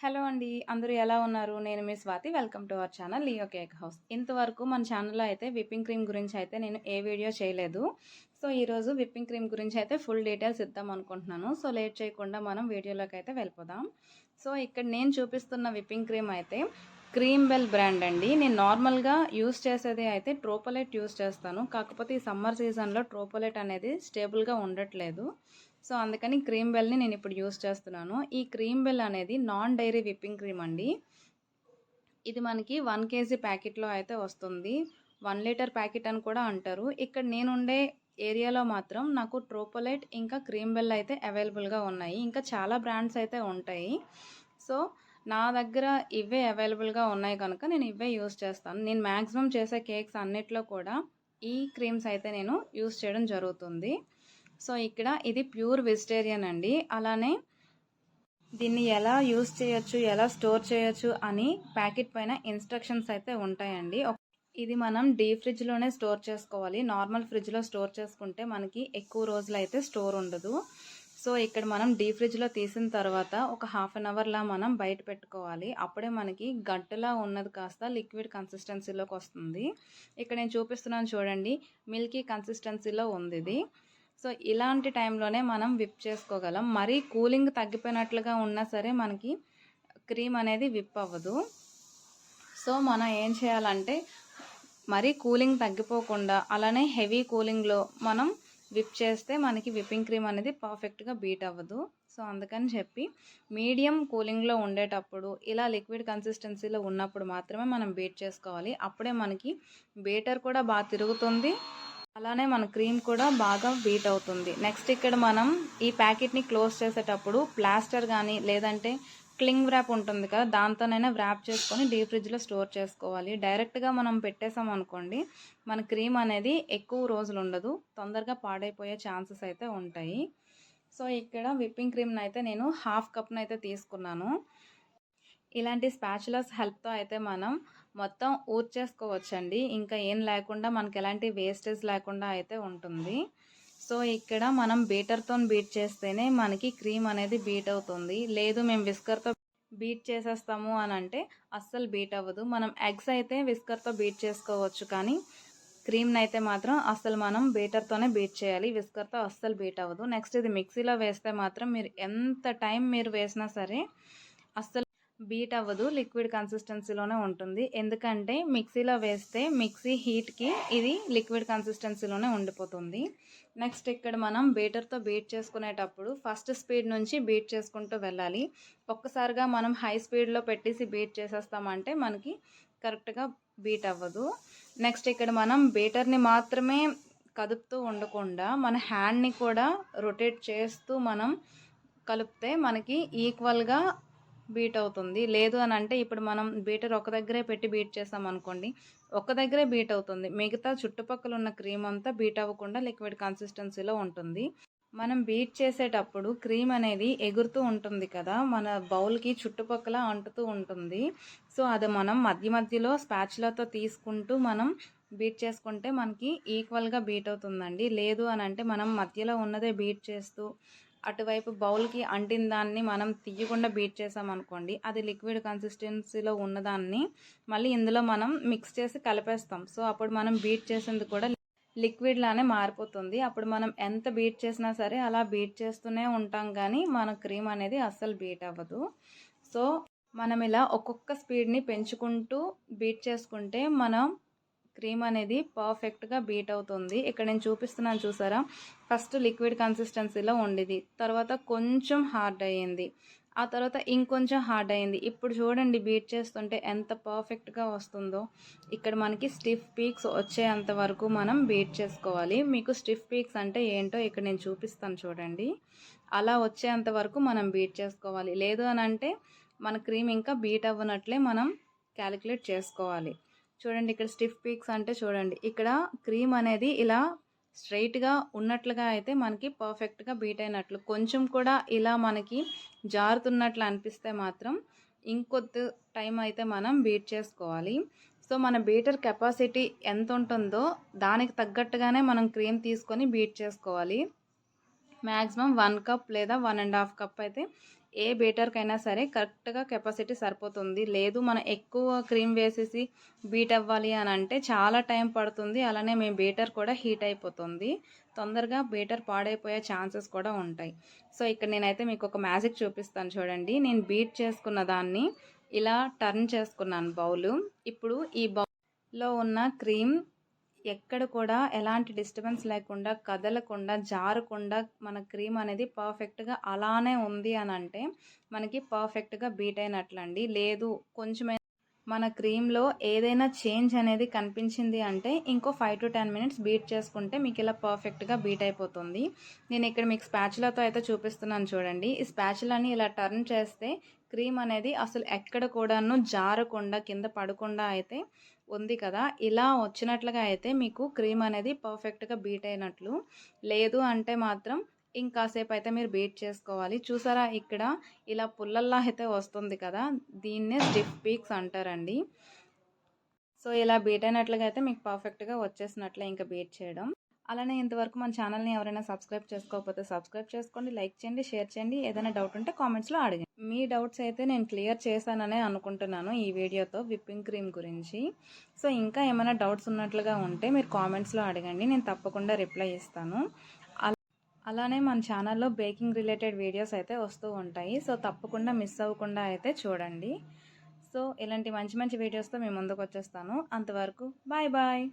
Hello అండి అందరూ ఎలా ఉన్నారు? నేను మీ Swathi welcome to our channel Leo cake house. ఇంతవరకు మన ఛానల్లో అయితే విప్పింగ్ క్రీమ్ గురించి అయితే నేను ఏ వీడియో చేయలేదు. సో ఈరోజు విప్పింగ్ క్రీమ్ గురించి అయితే ఫుల్ డీటెయిల్స్ ఇద్దాం అనుకుంటున్నాను. సో లేట్ చేయకుండా మనం వీడియోలోకి అయితే వెళ్ళిపోదాం. సో ఇక్కడ నేను చూపిస్తున్న విప్పింగ్ క్రీమ్ అయితే క్రీమ్ బెల్ బ్రాండ్ అండి. నేను నార్మల్గా యూస్ చేసేది అయితే ట్రోపోలెట్ యూస్ చేస్తాను. కాకపోతే ఈ సమ్మర్ సీజన్లో ట్రోపోలెట్ అనేది స్టేబుల్గా ఉండట్లేదు. సో అందుకని క్రీమ్ బెల్ని నేను ఇప్పుడు యూస్ చేస్తున్నాను. ఈ క్రీమ్ బెల్ అనేది నాన్ డైరీ విప్పింగ్ క్రీమ్ అండి. ఇది మనకి వన్ కేజీ ప్యాకెట్లో అయితే వస్తుంది. వన్ లీటర్ ప్యాకెట్ అని కూడా అంటారు. ఇక్కడ నేనుండే ఏరియాలో మాత్రం నాకు ట్రోపోలైట్ ఇంకా క్రీమ్ బెల్ అయితే అవైలబుల్గా ఉన్నాయి. ఇంకా చాలా బ్రాండ్స్ అయితే ఉంటాయి. సో నా దగ్గర ఇవే అవైలబుల్గా ఉన్నాయి కనుక నేను ఇవే యూస్ చేస్తాను. నేను మ్యాక్సిమం చేసే కేక్స్ అన్నిట్లో కూడా ఈ క్రీమ్స్ అయితే నేను యూస్ చేయడం జరుగుతుంది. సో ఇక్కడ ఇది ప్యూర్ వెజిటేరియన్ అండి. అలానే దీన్ని ఎలా యూస్ చేయొచ్చు ఎలా స్టోర్ చేయొచ్చు అని ప్యాకెట్ పైన ఇన్స్ట్రక్షన్స్ అయితే ఉంటాయండి. ఇది మనం డీ ఫ్రిడ్జ్లోనే స్టోర్ చేసుకోవాలి. నార్మల్ ఫ్రిడ్జ్లో స్టోర్ చేసుకుంటే మనకి ఎక్కువ రోజులు అయితే స్టోర్ ఉండదు. సో ఇక్కడ మనం డీ ఫ్రిడ్జ్లో తీసిన తర్వాత ఒక హాఫ్ అన్ అవర్లా మనం బయట పెట్టుకోవాలి. అప్పుడే మనకి గడ్డలా ఉన్నది కాస్త లిక్విడ్ కన్సిస్టెన్సీలోకి వస్తుంది. ఇక్కడ నేను చూపిస్తున్నాను చూడండి. మిల్కీ కన్సిస్టెన్సీలో ఉంది ఇది. సో ఇలాంటి టైంలోనే మనం విప్ చేసుకోగలం. మరీ కూలింగ్ తగ్గిపోయినట్లుగా ఉన్నా సరే మనకి క్రీమ్ అనేది విప్ అవ్వదు. సో మనం ఏం చేయాలంటే మరీ కూలింగ్ తగ్గిపోకుండా అలానే హెవీ కూలింగ్లో మనం విప్ చేస్తే మనకి విప్పింగ్ క్రీమ్ అనేది పర్ఫెక్ట్గా బీట్ అవ్వదు. సో అందుకని చెప్పి మీడియం కూలింగ్లో ఉండేటప్పుడు ఇలా లిక్విడ్ కన్సిస్టెన్సీలో ఉన్నప్పుడు మాత్రమే మనం బీట్ చేసుకోవాలి. అప్పుడే మనకి బీటర్ కూడా బాగా తిరుగుతుంది. అలానే మన క్రీమ్ కూడా బాగా బీట్ అవుతుంది. నెక్స్ట్ ఇక్కడ మనం ఈ ప్యాకెట్ని క్లోజ్ చేసేటప్పుడు ప్లాస్టర్ కానీ లేదంటే క్లింగ్ వ్రాప్ ఉంటుంది కదా దాంతోనైనా వ్రాప్ చేసుకొని డీప్ ఫ్రిడ్జ్లో స్టోర్ చేసుకోవాలి. డైరెక్ట్గా మనం పెట్టేసాం అనుకోండి మన క్రీమ్ అనేది ఎక్కువ రోజులు ఉండదు తొందరగా పాడైపోయే ఛాన్సెస్ అయితే ఉంటాయి. సో ఇక్కడ విప్పింగ్ క్రీమ్ని అయితే నేను హాఫ్ కప్ని అయితే తీసుకున్నాను. ఇలాంటి స్పాచులస్ హెల్ప్తో అయితే మనం మొత్తం ఊర్చేసుకోవచ్చండి. ఇంకా ఏం లేకుండా మనకి ఎలాంటి వేస్టేజ్ లేకుండా అయితే ఉంటుంది. సో ఇక్కడ మనం బీటర్తో బీట్ చేస్తేనే మనకి క్రీమ్ అనేది బీట్ అవుతుంది. లేదు మేము విస్కర్తో బీట్ చేసేస్తాము అని అంటే అస్సలు బీట్ అవ్వదు. మనం ఎగ్స్ అయితే విస్కర్తో బీట్ చేసుకోవచ్చు కానీ క్రీమ్ని అయితే మాత్రం అస్సలు మనం బీటర్తోనే బీట్ చేయాలి. విస్కర్తో అస్సలు బీట్ అవ్వదు. నెక్స్ట్ ఇది మిక్సీలో వేస్తే మాత్రం మీరు ఎంత టైం మీరు వేసినా సరే అస్సలు బీట్ అవ్వదు లిక్విడ్ కన్సిస్టెన్సీలోనే ఉంటుంది. ఎందుకంటే మిక్సీలో వేస్తే మిక్సీ హీట్కి ఇది లిక్విడ్ కన్సిస్టెన్సీలోనే ఉండిపోతుంది. నెక్స్ట్ ఇక్కడ మనం బీటర్తో బీట్ చేసుకునేటప్పుడు ఫస్ట్ స్పీడ్ నుంచి బీట్ చేసుకుంటూ వెళ్ళాలి. ఒక్కసారిగా మనం హై స్పీడ్లో పెట్టేసి బీట్ చేసేస్తామంటే మనకి కరెక్ట్గా బీట్ అవ్వదు. నెక్స్ట్ ఇక్కడ మనం బీటర్ని మాత్రమే కదుపుతూ ఉండకుండా మన హ్యాండ్ని కూడా రొటేట్ చేస్తూ మనం కలిపితే మనకి ఈక్వల్గా బీట్ అవుతుంది. లేదు అని అంటే ఇప్పుడు మనం బీటర్ ఒక దగ్గరే పెట్టి బీట్ చేసాం అనుకోండి ఒక దగ్గరే బీట్ అవుతుంది. మిగతా చుట్టుపక్కల ఉన్న క్రీమ్ అంతా బీట్ అవ్వకుండా లిక్విడ్ కన్సిస్టెన్సీలో ఉంటుంది. మనం బీట్ చేసేటప్పుడు క్రీమ్ అనేది ఎగురుతూ ఉంటుంది కదా మన బౌల్కి చుట్టుపక్కల అంటుతూ ఉంటుంది. సో అది మనం మధ్య మధ్యలో స్పాచ్లతో తీసుకుంటూ మనం బీట్ చేసుకుంటే మనకి ఈక్వల్గా బీట్ అవుతుందండి. లేదు అని అంటే మనం మధ్యలో ఉన్నదే బీట్ చేస్తూ అటువైపు బౌల్కి అంటిన దాన్ని మనం తీయకుండా బీట్ చేసామనుకోండి అది లిక్విడ్ కన్సిస్టెన్సీలో ఉన్నదాన్ని మళ్ళీ ఇందులో మనం మిక్స్ చేసి కలిపేస్తాం. సో అప్పుడు మనం బీట్ చేసింది కూడా లిక్విడ్ లానే మారిపోతుంది. అప్పుడు మనం ఎంత బీట్ చేసినా సరే అలా బీట్ చేస్తూనే ఉంటాం కానీ మన క్రీమ్ అనేది అస్సలు బీట్ అవ్వదు. సో మనం ఇలా ఒక్కొక్క స్పీడ్ని పెంచుకుంటూ బీట్ చేసుకుంటే మనం క్రీమ్ అనేది పర్ఫెక్ట్గా బీట్ అవుతుంది. ఇక్కడ నేను చూపిస్తున్నాను చూసారా? ఫస్ట్ లిక్విడ్ కన్సిస్టెన్సీలో ఉండేది తర్వాత కొంచెం హార్డ్ అయ్యింది. ఆ తర్వాత ఇంకొంచెం హార్డ్ అయింది ఇప్పుడు చూడండి బీట్ చేస్తుంటే ఎంత పర్ఫెక్ట్గా వస్తుందో. ఇక్కడ మనకి స్టిఫ్ పీక్స్ వచ్చేంత వరకు మనం బీట్ చేసుకోవాలి. మీకు స్టిఫ్ పీక్స్ అంటే ఏంటో ఇక్కడ నేను చూపిస్తాను చూడండి. అలా వచ్చేంత వరకు మనం బీట్ చేసుకోవాలి. లేదు అని అంటే మన క్రీమ్ ఇంకా బీట్ అవ్వనట్లే మనం క్యాలిక్యులేట్ చేసుకోవాలి. చూడండి ఇక్కడ స్టిఫ్ పీక్స్ అంటే చూడండి. ఇక్కడ క్రీమ్ అనేది ఇలా స్ట్రైట్గా ఉన్నట్లుగా అయితే మనకి పర్ఫెక్ట్గా బీట్ అయినట్లు కొంచెం కూడా ఇలా మనకి జారుతున్నట్లు అనిపిస్తే మాత్రం ఇంకొద్ది టైం అయితే మనం బీట్ చేసుకోవాలి. సో మన బీటర్ కెపాసిటీ ఎంత ఉంటుందో దానికి తగ్గట్టుగానే మనం క్రీమ్ తీసుకొని బీట్ చేసుకోవాలి. మ్యాక్సిమం వన్ కప్ లేదా వన్ అండ్ హాఫ్ కప్ అయితే ఏ బీటర్కైనా సరే కరెక్ట్గా కెపాసిటీ సరిపోతుంది. లేదు మనం ఎక్కువ క్రీమ్ వేసేసి బీట్ అవ్వాలి అని అంటే చాలా టైం పడుతుంది. అలానే మేము బీటర్ కూడా హీట్ అయిపోతుంది. తొందరగా బీటర్ పాడైపోయే ఛాన్సెస్ కూడా ఉంటాయి. సో ఇక్కడ నేనైతే మీకు ఒక మ్యాజిక్ చూపిస్తాను చూడండి. నేను బీట్ చేసుకున్న దాన్ని ఇలా టర్న్ చేసుకున్నాను బౌలు. ఇప్పుడు ఈ బౌల్లో ఉన్న క్రీమ్ ఎక్కడ కూడా ఎలాంటి డిస్టర్బెన్స్ లేకుండా కదలకుండా జారకుండా మన క్రీమ్ అనేది పర్ఫెక్ట్గా అలానే ఉంది అని అంటే మనకి పర్ఫెక్ట్గా బీట్ అయినట్లండి. లేదు కొంచెం మన క్రీమ్లో ఏదైనా చేంజ్ అనేది కనిపించింది అంటే ఇంకో five to ten minutes beat చేసుకుంటే మీకు ఇలా పర్ఫెక్ట్గా బీట్ అయిపోతుంది. నేను ఇక్కడ మీకు స్పాచులతో అయితే చూపిస్తున్నాను చూడండి. ఈ స్పాచులని ఇలా టర్న్ చేస్తే క్రీమ్ అనేది అసలు ఎక్కడ కూడాను జారకుండా కింద పడకుండా అయితే ఉంది కదా. ఇలా వచ్చినట్లుగా అయితే మీకు క్రీమ్ అనేది పర్ఫెక్ట్గా బీట్ అయినట్లు. లేదు అంటే మాత్రం ఇంకాసేపు అయితే మీరు బీట్ చేసుకోవాలి. చూసారా ఇక్కడ ఇలా పుల్లల్లా అయితే వస్తుంది కదా. దీన్నే స్టిఫ్ పీక్స్ అంటారండి. సో ఇలా బీట్ అయినట్లుగా అయితే మీకు పర్ఫెక్ట్గా వచ్చేసినట్లే ఇంకా బీట్ చేయడం. అలానే ఇంతవరకు మన ఛానల్ని ఎవరైనా సబ్స్క్రైబ్ చేసుకోకపోతే సబ్స్క్రైబ్ చేసుకోండి లైక్ చేయండి షేర్ చేయండి. ఏదైనా డౌట్ ఉంటే కామెంట్స్లో అడగండి. మీ డౌట్స్ అయితే నేను క్లియర్ చేశాననే అనుకుంటున్నాను ఈ వీడియోతో విప్పింగ్ క్రీమ్ గురించి. సో ఇంకా ఏమైనా డౌట్స్ ఉన్నట్లుగా ఉంటే మీరు కామెంట్స్లో అడగండి నేను తప్పకుండా రిప్లై ఇస్తాను. అలానే మన ఛానల్లో బేకింగ్ రిలేటెడ్ వీడియోస్ అయితే వస్తూ ఉంటాయి. సో తప్పకుండా మిస్ అవ్వకుండా అయితే చూడండి. సో ఇలాంటి మంచి మంచి వీడియోస్తో మేము ముందుకు వచ్చేస్తాను. అంతవరకు బాయ్ బాయ్